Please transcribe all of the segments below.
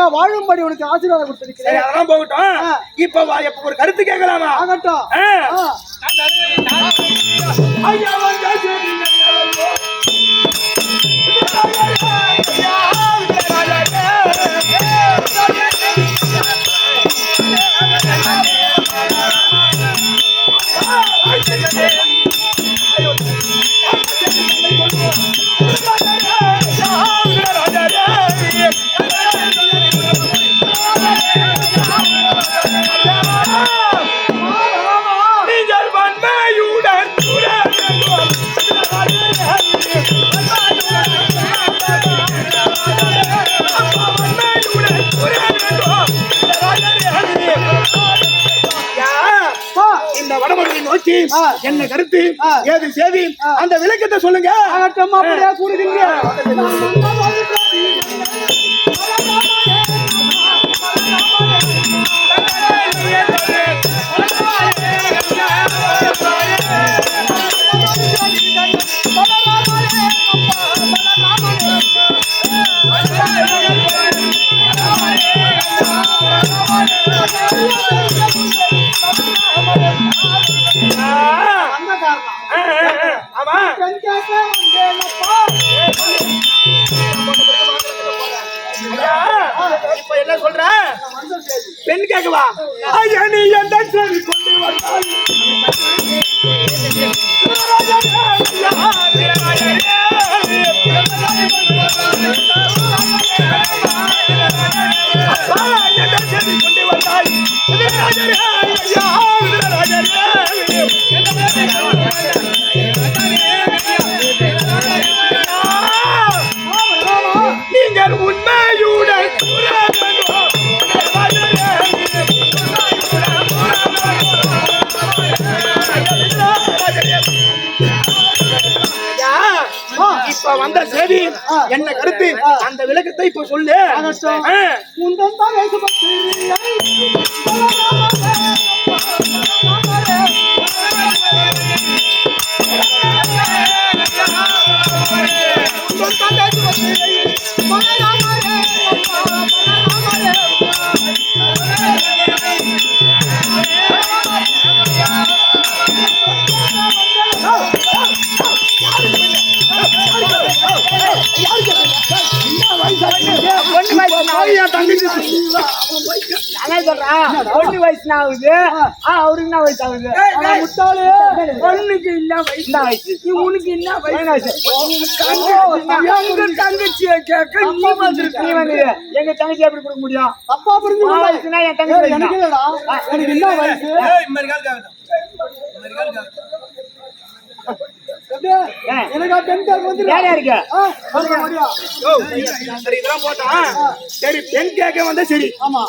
சேமமாக வாழும்படி உனக்கு ஆசீர்வாதம் சரி கொடுத்திருக்கிறேன் அதெல்லாம் போகட்டும். இப்ப ஒரு கருத்து கேட்கலாமா? ஆகட்டும். ஐயா வடமொழியை நோக்கி ஆ. என்ன கருத்து. ஏது சேதி. அந்த விளக்கத்தை சொல்லுங்க கூறுகின்ற ஆமா. இப்ப என்ன சொல்ற பெண் கேக்குவா ஐயா நீ எந்த சரி கொண்டு வந்தாய் விளக்கத்தை இப்ப சொல்லு ஆகட்டும். ஆ. வயசு ஆகுது? ஆ, அவருக்கு என்ன வயசு ஆகுது முட்டாளே. பொண்ணுக்கு என்ன வயசு? வயசு நீ உனக்கு என்ன வயசு? எங்க தங்கச்சிய கேட்க நீ வந்திருக்க. நீ வந்து எங்க தங்கச்சி எப்படி கொடுக்க முடியும்? அப்பா புரிஞ்சு. வயசுனா என் தங்கச்சி ஏய், எனக்கு வயசு? இல்லடா. எனக்கு என்ன வயசு சரி பெண் கேட்க வந்தா சரி. ஆமா.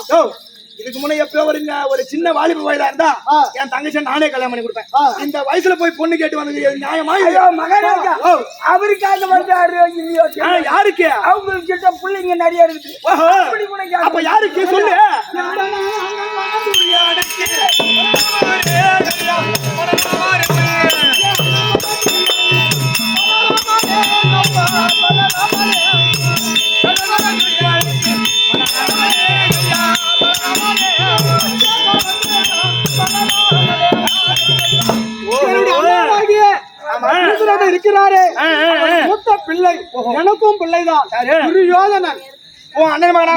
இதுக்கு முன்ன எப்பயோ ஒரு ஒரு சின்ன வாலிப வயதா இருந்தா. என் தங்கச்சி நானே கல்யாணம் பண்ணி கொடுப்பேன். இந்த வயசுல போய் பொண்ணு கேட்டு வந்தது நியாயமா? மகாராஜா அவருக்காக வந்தாரு இல்லையோ யாருக்கு? அவங்களுக்கு கிட்ட பிள்ளைங்க நிறைய கேட்க அப்ப யாருக்கு? சொல்லு. என்னுடைய ஈஸ்வரன் இருக்கிறாரே. மூத்த பிள்ளை. எனக்கும் பிள்ளைதான்? துரியோதனன். உன் அண்ணன் மகனா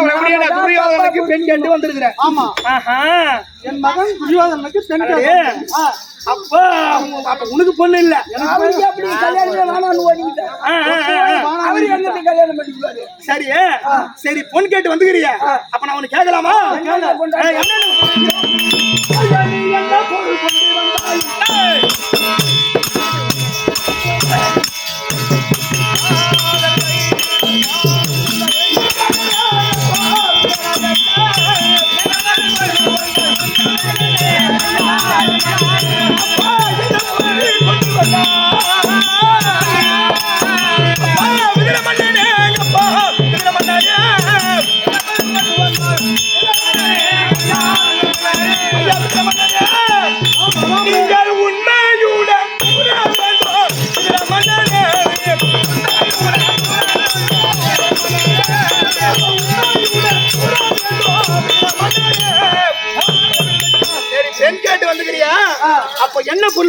துரியோதனுக்கு பெண் கேட்டு வந்திருக்கிறேன் ஆமா. என் மகன் துரியோதனனுக்கு பெண் ஆ, அப்ப உனக்கு பொண்ணு இல்ல. அவருக்கு கல்யாணம். அவரு கல்யாணம் பண்ணிக்குவாரு? சரி சரி பொண்ணு கேட்டு வந்துக்கிறிய. அப்ப நான் உனக்கு கேட்கலாமா? என்ன மண்ணே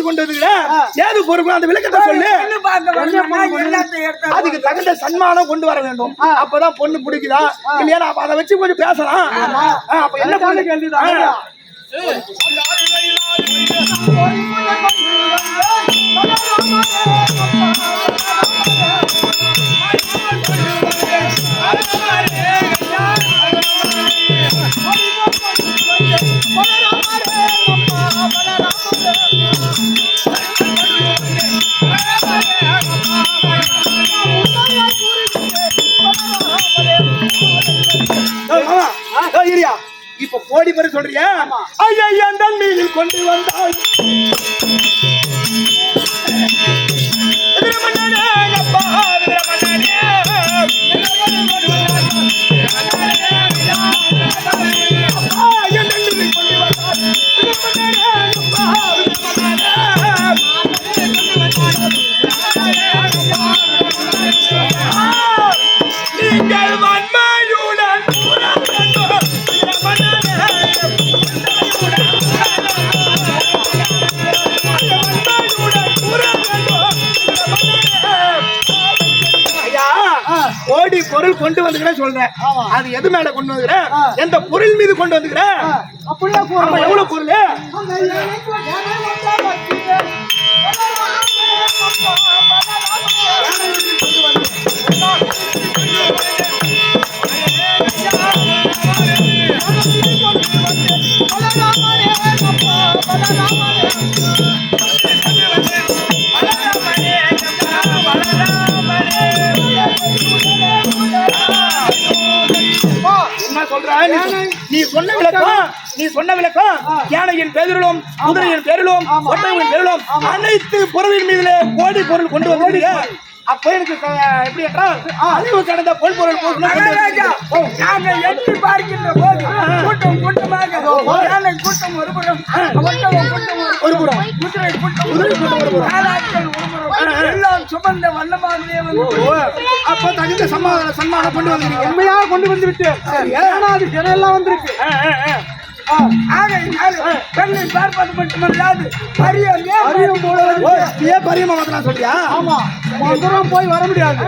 கொண்டு வந்துக்கிற ஏது பொருள் அந்த விளக்கத்தை சொல்லு. அதுக்கு தகுந்த சன்மானம் கொண்டு வர வேண்டும். அப்பதான் பொண்ணு பிடிக்குதா? இல்லையா அப்ப அதை வச்சு கொஞ்சம் பேசலாம்? அப்ப என்ன பொண்ணு? கேள்விதான். கோடி பேர் சொல்றியா ஐயா என் மீனில் கொண்டு வந்தாய். கொண்டு வந்துக்கிறேன் சொல்றேன். அது எது மேல கொண்டு வந்துக்கிறேன்? எந்த பொருள் மீது கொண்டு வந்துக்கிறேன்? அப்படியே எவ்வளவு பொருள்? நீ- சொன்ன விளக்கம் நீ சொன்ன விளக்கம் யானையின் பேரிலும் குதிரையின் பேரிலும் ஒட்டகையின் பேரிலும் அனைத்து பொருளின் மீதுல கோடி பொருள் கொண்டு வந்து அப்ப எனக்கு எப்படி என்றால் அழிவு கடந்த பொல் பொருள் பூசணும் கொண்டு மகாராஜா, வந்திருக்கிறேன். நாங்கள் எண்ணி பார்க்கின்ற போது கூட்டம் கூட்டமாக கூட்டம் ஒருபுறம் ஒட்டகம் கூட்டம் ஒரு புறம். குதிரை கூட்டம் ஒருபுறம். ஒருபுறம் எல்லாம் சுமந்த வண்ணமாகவே வந்து ஓ, அப்ப தகுந்த சம்மானம் சன்மானம் கொண்டு வந்திருக்கீங்க. உண்மையாக கொண்டு வந்து விட்டு ஏன்னா அது எல்லாம் வந்திருக்கு. ஆகையினால் பெண்ணை பார்ப்பது மட்டுமல்லாது பரியமே அறியும் போல பரியமா மாத்தலாம் சொல்றியா? ஆமா. மந்திரம் போய் வர முடியாது.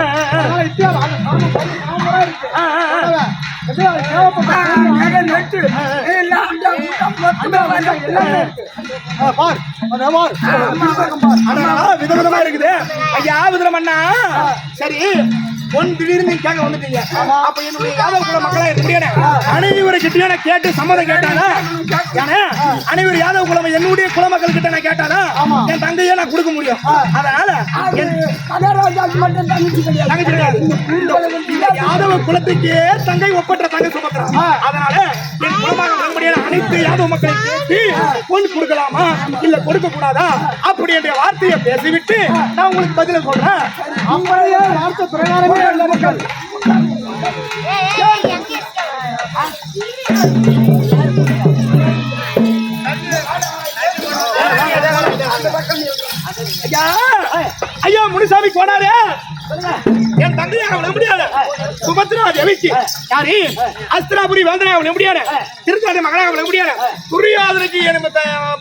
வந்து விதவிதமா இருக்குது. ஐயா விதம் அண்ணா சரி. பொன் திடீர்னு கேட்க வந்துட்டீங்க. அப்ப என்னுடைய யாதவ குல மக்களா இருக்க முடியாது அனைவரு கிட்டயும் நான் கேட்டு சம்மதம் கேட்டானா? ஏன்னா அனைவரு யாதவ குலம் என்னுடைய குலமக்கள் கிட்ட நான் கேட்டானா? என் தங்கையே நான் கொடுக்க முடியும். அதனால யாதவ குலத்துக்கு தங்கை ஒப்பற்ற தங்கை சுமக்கிறா அதனால என் குலமாக வரக்கூடிய அனைத்து யாதவ மக்களை கேட்டு பொன் கொடுக்கலாமா? இல்ல கொடுக்க கூடாதா அப்படி என்ற வார்த்தையை பேசிவிட்டு நான் உங்களுக்கு பதில சொல்றேன். அப்படியே வார்த்தை பிரகாரமே மக்கள் ஐயா ஐயா முனிசாமி போனாரு. என் தந்தையை அவளை முடியாது சுபத்ரா ஜெயிச்சு யாரு? அஸ்திராபுரி வேந்தனா அவளை முடியாது திருத்தாடி மகனாக அவளை முடியாது துரியாதனுக்கு என்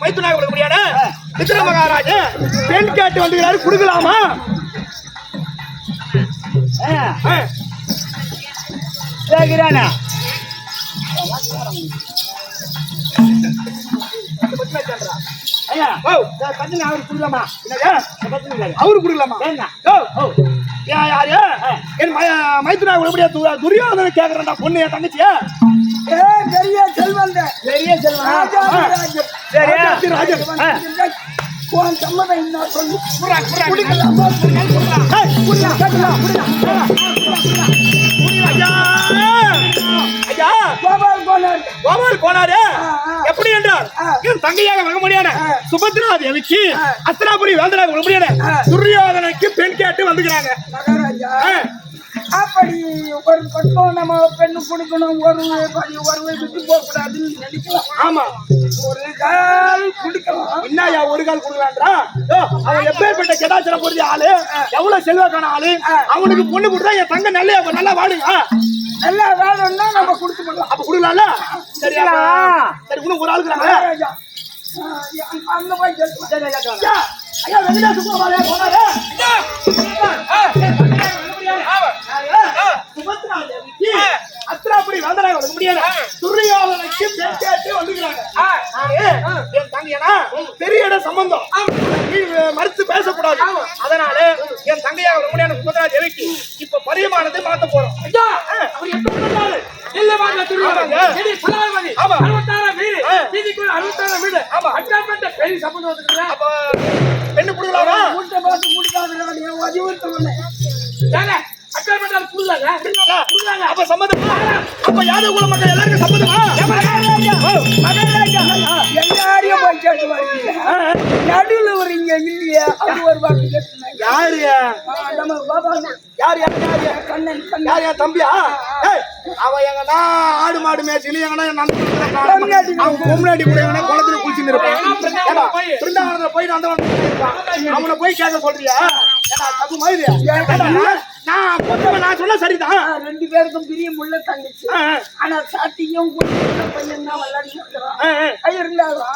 மைத்துனாக அவளை முடியாது மித்திர மகாராஜ பெண் கேட்டு வந்து கொடுக்கலாமா? கேட்கிறானா? அவரு கொடுக்கலாமா ஏங்க? ஓ, ஓ. யா- யாரு என் மைத்துனா முடியாது துரியாதனை கேக்குறேன்டா பொண்ணு என் தங்கச்சியா ஏ பெரிய செல்வந்த பெரிய. சரி ராஜன். உன் சம்மதம் என்ன சொல்லு. குடிக்கலாமா? தங்கையாக வர முடியாது. சுபத்ரா தேவிக்கு. அஸ்திராபுரி வேந்தனாக வர முடியாது. துரியோதனுக்கு பெண் கேட்டு வந்துக்கிறாங்க. அப்படி ஒரு பக்கம் நம்ம பெண்ணு கொடுக்கணும் ஒரு படி ஒருவை விட்டு போக கூடாதுன்னு நினைக்கலாம். ஆமா. ஒரு கால் குடிக்கலாம். என்னய்யா ஒரு கால் கொடுக்கலான்றா? அவன் எப்பேற்பட்ட கெடாச்சல பொருள் ஆளு எவ்வளவு செல்வாக்கான ஆளு அவனுக்கு பொண்ணு கொடுத்தா என் தங்க நல்ல நல்லா வாடுங்க. நல்லா வேணும்னா நம்ம கொடுத்து போடலாம் அப்ப கொடுக்கலாம்ல? சரி அப்ப- சரி இன்னும் ஒரு ஆள் இருக்கிறாங்க மகாராஜா அங்க போய் கேட்டு சரி, ஐயா, கேட்டு வாங்க. ஐயா, வெங்கடேச சுப்பராமலே போனாரு. தம்பியா? அவன் எங்கன்னா ஆடு மாடு மேய்ச்சலி எங்கன்னா அவன் பொம்னாடி கூட எங்கன்னா குளத்துல குளிச்சுன்னு இருப்பான். பிருந்தாவனத்துல போய் இருப்பான் அவனை போய் கேட்க சொல்றியா? தப்பு மாதிரி. நான் பொறுத்தவன் நான் சொன்ன சரிதான். ரெண்டு பேருக்கும் பிரிய முள்ள தங்கச்சி ஆனா சாத்தியும் பையன் தான் விளையாடி இருந்தாலும்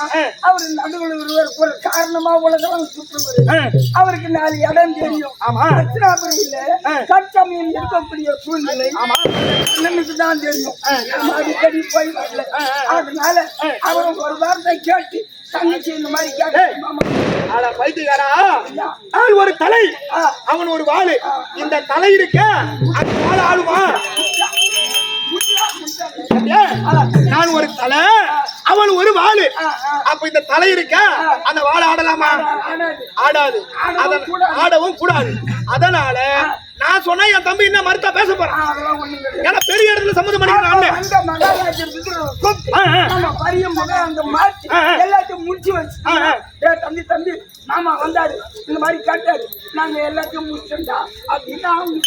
அவர் நடுவில் ஒருவர் ஒரு காரணமா உலகம் சுற்றுவது. ஆ. அவருக்கு நாலு இடம் தெரியும். ஆமா. தட்சிணாபுரியில தற்சமயம் இருக்கக்கூடிய சூழ்நிலை அண்ணனுக்கு தான் தெரியும். அடிக்கடி போய் வரல. அதனால அவரும் ஒரு வார்த்தை கேட்டு தங்கச்சி இந்த மாதிரி அட பைத்தியக்காரா? நான் ஒரு தலை அவன் ஒரு வாளு. இந்த தலை இருக்க அந்த வாழ ஆளுமா? நான் ஒரு தலை அவன் ஒரு வாளு. அப்ப இந்த தலை இருக்க அந்த வாழ ஆடலாமா? ஆடாது. ஆடவும் கூடாது. அதனால நான் சொன்னா என் தம்பி என்ன மறுத்தா பேச போறான்? ஏன்னா பெரிய இடத்துல சம்மதம் பண்ணிக்கிறான் பரிய முகம் அந்த மாற்றி. எல்லாத்தையும் முடிச்சு வச்சு. ஏ தம்பி தம்பி மாமா வந்தாரு. இந்த மாதிரி கேட்டாரு. நாங்க எல்லாத்தையும் முடிச்சோம்டா அப்படின்னு அவங்க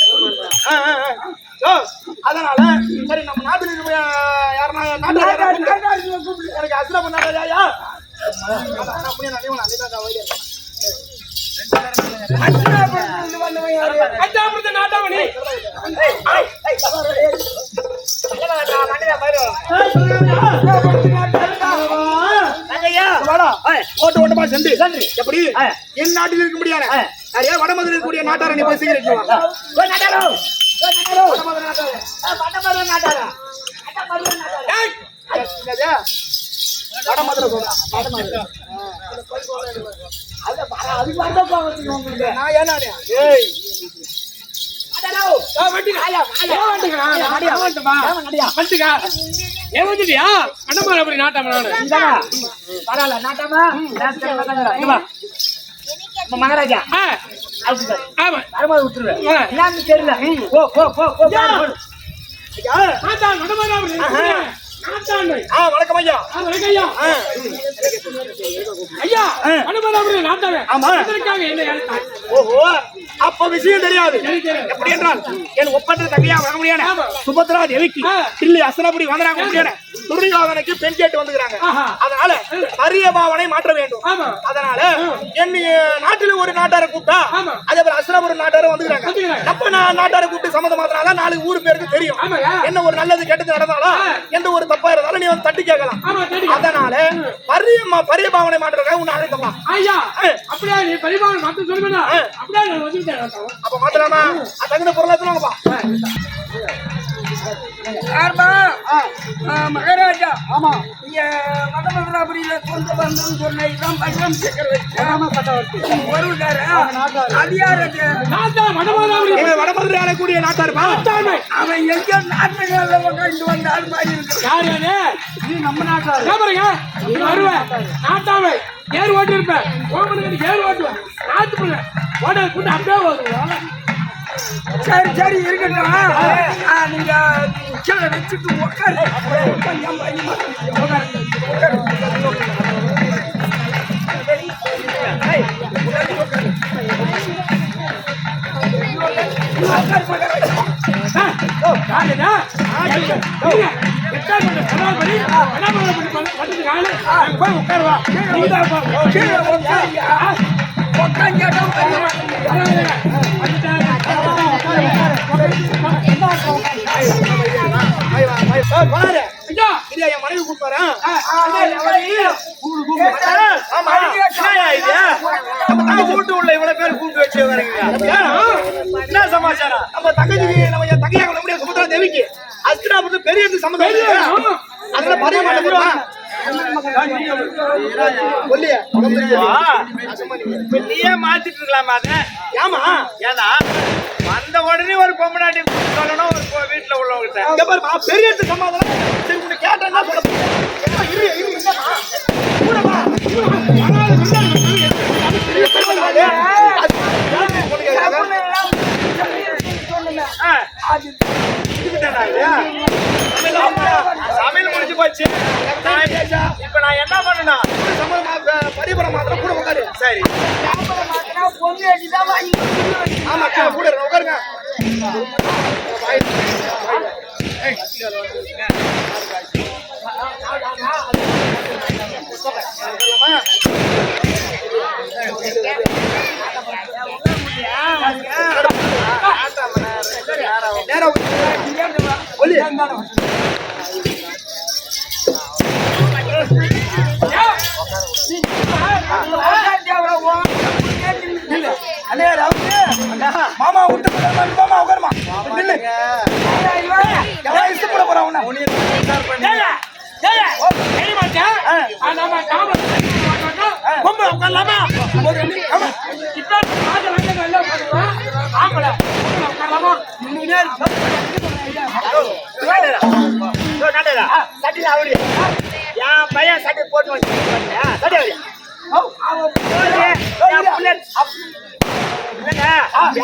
அதனால சரி நம்ம நாட்டுல இருக்க யாருன்னா நாட்டார் எனக்கு அசுர பண்ணாதயா அப்படியே நான் நான் வைக்கிறேன் ஓட்டு ஓட்டமா சென்று எப்படி என் நாட்டில் இருக்க முடியாது நிறைய வடமதுரை இருக்கக்கூடிய நாட்டார நீ போய் வடமதுரை நாட்டாரா? வடமதுரை. நான் ஏன்னா ஏய். மகாராஜா. தெரியல. ஆ வணக்கம் ஐயா ஆ, வணக்கம் ஐயா. ஆ. ஐயா, அண்ணமாரபுரி நாட்டாமே. ஆமா. இதற்காக என்ன அழைத்தாய்? ஓஹோ அப்ப விஷயம் தெரியாது. எப்படி என்றால் என் ஒப்பற்ற தங்கையா வர முடியாது. சுபத்ரா தேவிக்கு அசனபடி வந்தனாங்க முடியாது துரியோதனுக்கு பெண் கேட்டு வந்துக்கிறாங்க. அதனால அரிய பாவனை மாற்ற வேண்டும் ஆமா. அதனால என் நாட்டில் ஒரு நாட்டாரை கூப்பிட்டா. அதே போல அசனபுரம் நாட்டாரும் வந்துக்கிறாங்க நான் நாட்டாரை கூப்பிட்டு சம்மதம் மாத்தினாதான் நாலு ஊர் பேருக்கு தெரியும். என்ன ஒரு நல்லது கெட்டது நடந்தாலும். எந்த ஒரு தப்பா இருந்தாலும் நீ வந்து தட்டி கேட்கலாம். அதனால பரிய பரிய பாவனை மாற்றுறதுக்காக உன்னை அழைத்தப்பா ஐயா. அப்படியே நீ பரிமாணம் மட்டும் சொல்லுவேனா? ஆ. அப்படியே. அப்ப மாத்தலாமா தகுந்த பொருளா சொல்லுவாங்கப்பா யாரும்மா? ஆ, மகாராஜா. ஆமா. இங்க வடமதுராபுரியில சொந்த பந்தம் சொன்ன இதான் பட்டம் சக்கரவர்த்தி. வருவதாரு அது யார். எங்க வடமதுரை ஆளக்கூடிய நாட்டாண்மை. அவன் எங்கேயோ நாட்டுல உட்காந்து வந்த ஆள் மாதிரி இருக்கு. யார் யாரு? ஏன் பாருங்க, நீ வருவ. நாட்டாமை. ஏர் ஓட்டி இருப்பேன் கோமனுக்கு ஏர் ஓட்டுவேன். நாட்டு பிள்ளை ஓட கூட்டு அப்படியே வருவோம். சரி சரி இருக்கட்டும் நீங்க கீழே வச்சுட்டு உட்காரு கொஞ்சம் என் மனைவி கூப்பிடுறேன் வீட்டு உள்ள இவ்வளவு பேர் கூப்பிட்டு வச்சு வரீங்க என்ன சமாச்சாரம் நம்ம தங்கச்சிக்கு நம்ம என் தங்கையாக நம்முடைய சுமத்ரா தேவிக்கு அர்ச்சனா பொண்ணு பெரிய சம்மந்தம் மாட்டேங்கிறோமா சொல்லியா இப்ப நீயே மாத்திட்டு இருக்கலாமா ஏமா ஏன்னா வந்த உடனே ஒரு பொம்மநாட்டி சொல்லணும் ஒரு வீட்டுல உள்ளவங்கிட்ட இங்க பாருமா பெரிய இடத்து சமாதானம். சரி உன்னை கேட்டா என்ன சொல்ல போறேன்? ஏம்மா, இரு இரு என்னம்மா கூடமா சமையல் முடிஞ்சு போச்சு. இப்ப நான் என்ன பண்ணணும் பரிபுரம் மாத்திரம் கூட உட்காரு. சரி. பொண்ணு. ஆமா கூட உட்காருங்க. நேரா ஒல்லி மாமா. விட்டு நில்லு எவன் இஷ்டப்பட போறான் உன்னை உட்காரலாமா? ஒரு? சட்டில அவரு என் பையன் சட்டை போட்டு வந்து சட்டை அவரு இல்லைங்க,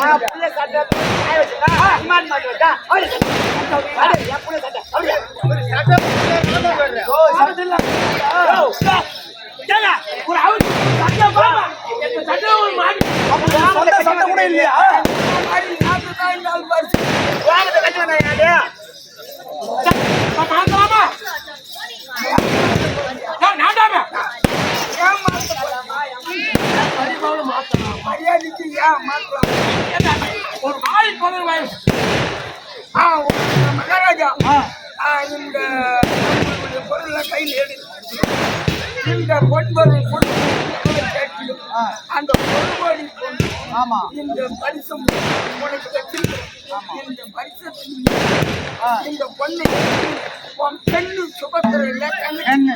என் புள்ள சட்டை காய வச்சிருக்கா, அம்மான் மாட்டி வச்சா, அவரு என் புள்ள சட்டை, அவரு. ஒரு சட்டை போட்டு நான் தான் சொல்றேன். ஓ, சட்டை இல்ல. யோ, ஏங்க, ஒரு அவுட் சட்டை பாப்பா. எங்க சட்டை ஒரு மாட்டி. சொந்த சட்டை கூட இல்லையா வாங்கத்தை கட்டி வந்தேன் யாரு? இப்ப மாத்தலாமா? ஏன் மாத்தலாம் ஏண்டா, ஒரு வாய் பதில் வயசு ஆ, மகாராஜா. இந்த பொருளை கையில் எடு இந்த பொன்பொருள் கேட்டியோ, அந்த பொருள்படி கொண்டு இந்த பரிசம் உனக்கு வச்சிருக்கிறேன் இந்த பரிசத்தின் இந்த பொண்ணை உன் பெண்ணு சுபத்திரையில கண்ணு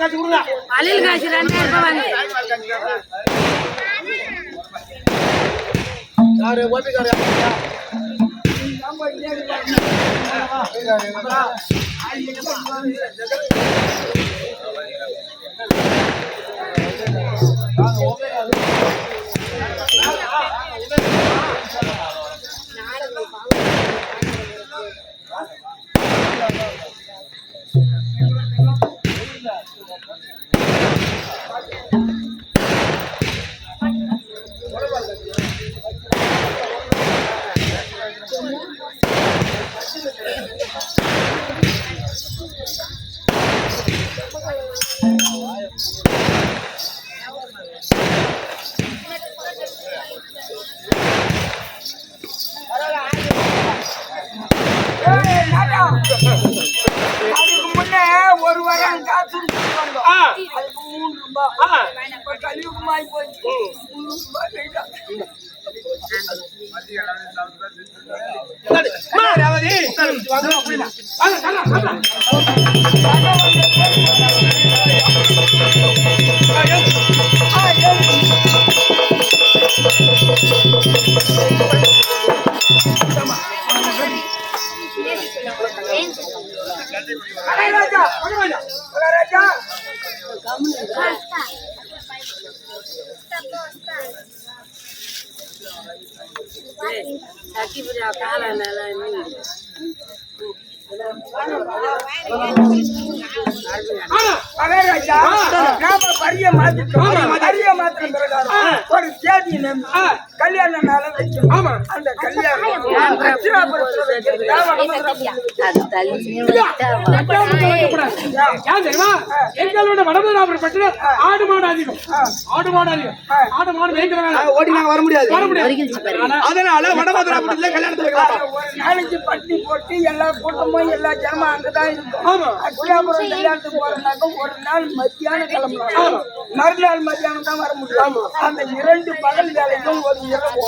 காய்ச்சி கொடுங்க. அலில் காசு ரெண்டாயிரம் ரூபாய் வந்து. யாரு ஓபிக்கார் யாரு ஏய், தெரியுமா? எங்களோட வடமதுராபுரப்பட்டில ஆடு மாடு அதிகம். ஆடு மாடு அதிகம் ஆடு மாடு மேய்க்கிற வேலை ஓடி நாங்க வர முடியாது. வர முடியாது. அதனால வடமதுராபுரத்துல கல்யாணத்துல வைக்கலாம் ஒரு நாளைக்கு பட்டி போட்டு எல்லா கூட்டமும் எல்லா ஜனமும் அங்கதான் இருக்கும். அச்சிராபுரம் கல்யாணத்துக்கு போறதுனாக்க ஒரு நாள் மத்தியானம் கிளம்பலாம். மறுநாள் மத்தியானம் தான் வர முடியும். அந்த இரண்டு பகல் வேலைக்கும் ஒரு இரவு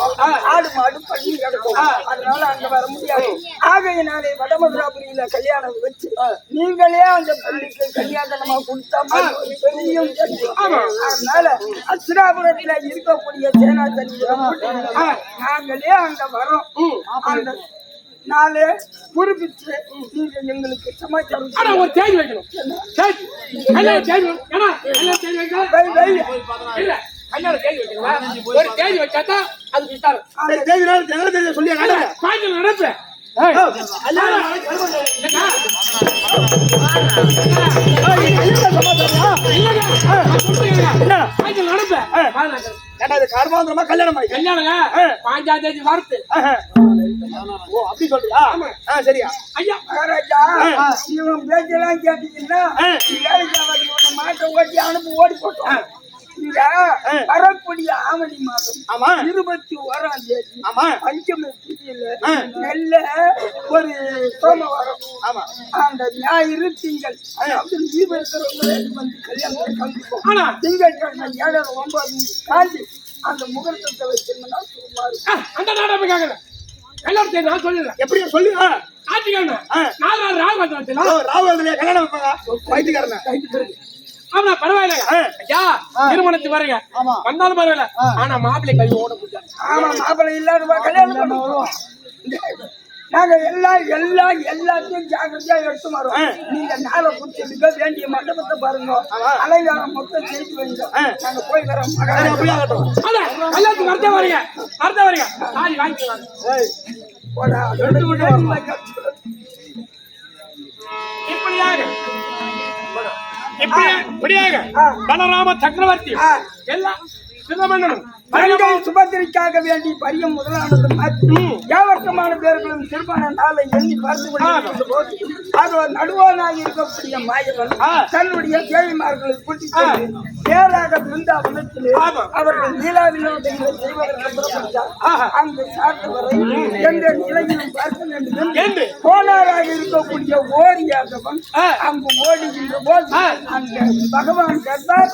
ஆடு மாடு பண்ணி கிடக்கும் அதனால அங்க வர முடியாது. ஆகையினாலே வடமதுராபுரியில கல்யாணம் வச்சு நீங்களே அந்த பள்ளிக்கு கல்யாணமா கொடுத்தா பெரிய. அதனால அச்சிராபுரத்துல இருக்கக்கூடிய கூட்டிட்டு நாங்களே அங்க வரோம் அந்த நாளே குறிப்பிட்டு நீங்க எங்களுக்கு சமாச்சாரம் ஒரு தேதி வைக்கணும். ஒரு தேதி வச்சாதான் அது விசாரம். சரி, தேதி தேதி சொல்லி நடங்க பாய்ச்சல் கர்மாந்திரமா கல்யாணம் ஆகி பாஞ்சாம் தேதி வார்த்தை ஓ அப்படி சொல்றியா ஆ சரியா ஐயா ஐயா இவன் பேச்செல்லாம் கேட்டீங்கன்னா மாட்டை ஓட்டி அனுப்பி ஓடி போட்டோம் வரக்கூடிய ஆவணி மாதம் ஆமா. இருபத்தி ஓராம் தேதி ஆமா. பஞ்சமி திதியில நல்ல ஒரு சோமவாரம். ஆமா. அந்த ஞாயிறு திங்கள். லீவ் இருக்கிறவங்க வந்து கல்யாணம் கலந்துப்போம் ஆனா. திங்கள் கிழமை ஏழரை ஒன்பது தாண்டி அந்த முகூர்த்தத்தை வச்சிருந்தோம்னா சுமார். அந்த நாடகம் கேட்கல தேதி நான் சொல்லிடுறேன் எப்படி? சொல்லுங்க ஞாயிற்றுக்கிழமை நாலு நாள் வச்சுக்கலாம் ராகுல கல்யாணம் வைப்பாங்க? வைத்துக்காரன ஆமா பரவாயில்ல. ஐயா திருமணத்துக்கு வரீங்க வந்தாலும் பரவாயில்ல. ஆனா மாப்பிள்ளை கை ஓட ஆமா மாப்பிள்ளை இல்லாத கல்யாணம் பண்ணுவோம் நாங்க எல்லாம் எல்லாம் எல்லாத்தையும் ஜாக்கிரதையா எடுத்து வரோம் நீங்க நாளை குடிச்சிருக்க வேண்டிய மண்டபத்தை பாருங்க. அலங்காரம் மொத்தம் செய்து வைங்க. நாங்க போய் வரோம். கல்யாணத்துக்கு வரதே வரீங்க. வரதே வரீங்க. சாரி வாங்கிக்கலாம். இப்படியாக இப்படியாக பலராம சக்கரவர்த்தி எல்லாம் தங்கை சுபத்திரிக்காக வேண்டி பரியம் முதலானது மாற்றி. ஏவர்த்தமான பேர்களும் சிறுபான நாளை எண்ணி பார்த்து கொண்டிருக்கின்ற போது அது நடுவானாக இருக்கக்கூடிய மாயவன் தன்னுடைய தேவிமார்களை கூட்டிக் கொண்டு நேராக பிருந்தாவனத்திலே அவர்கள் லீலா வினோதங்களை செய்வதற்கு புறப்பட்டார் அங்கு சார்ந்தவரை எந்த நிலையிலும் பார்க்க வேண்டும் என்று கோனாராக இருக்கக்கூடிய ஓரியாதவன் அங்கு ஓடுகின்ற போது அந்த பகவான் கேட்டார்